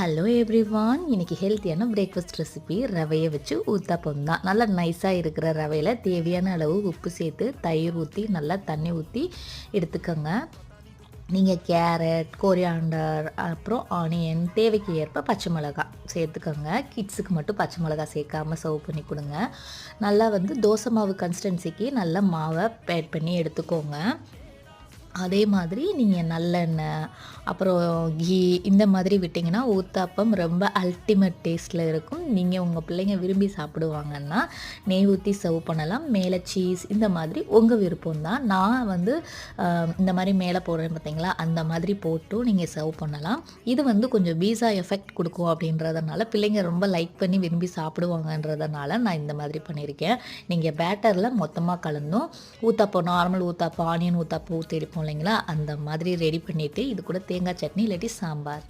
Hello everyone இன்னைக்கு ஹெல்த்தியான breakfast recipe ரவையை வச்சு ஊத்தாப்பம் தான். நல்லா நைஸாக இருக்கிற ரவையில் தேவையான அளவு உப்பு சேர்த்து தயிர் ஊற்றி நல்லா தண்ணி ஊற்றி எடுத்துக்கோங்க. நீங்கள் கேரட் கோரியாண்டர் அப்புறம் ஆனியன் தேவைக்கு ஏற்ப பச்சை மிளகா சேர்த்துக்கோங்க. கிட்ஸுக்கு மட்டும் பச்சை மிளகா சேர்க்காம சர்வ் பண்ணி கொடுங்க. நல்லா வந்து தோசை மாவு கன்சிஸ்டன்சிக்கு நல்லா மாவை பேட் பண்ணி எடுத்துக்கோங்க. அதே மாதிரி நீங்கள் நல்லெண்ணெய் அப்புறம் கீ இந்த மாதிரி விட்டிங்கன்னா ஊத்தாப்பம் ரொம்ப அல்டிமேட் டேஸ்ட்டில் இருக்கும். நீங்கள் உங்கள் பிள்ளைங்க விரும்பி சாப்பிடுவாங்கன்னா நெய் ஊற்றி சர்வ் பண்ணலாம். மேலே சீஸ் இந்த மாதிரி உங்கள் விருப்பம் தான். நான் வந்து இந்த மாதிரி மேலே போடுறேன் பார்த்தீங்களா அந்த மாதிரி போட்டும் நீங்கள் சர்வ் பண்ணலாம். இது வந்து கொஞ்சம் பீஸா எஃபெக்ட் கொடுக்கும் அப்படின்றதுனால பிள்ளைங்க ரொம்ப லைக் பண்ணி விரும்பி சாப்பிடுவாங்கன்றதுனால நான் இந்த மாதிரி பண்ணியிருக்கேன். நீங்கள் பேட்டரில் மொத்தமாக கலந்தும் ஊத்தாப்பம் நார்மல் ஊத்தாப்பம் ஆனியன் ஊத்தாப்பம் ஊற்றிருப்போம் இல்லைங்களா? அந்த மாதிரி ரெடி பண்ணிவிட்டு இது கூட தேங்காய் சட்னி இல்லாட்டி சாம்பார்.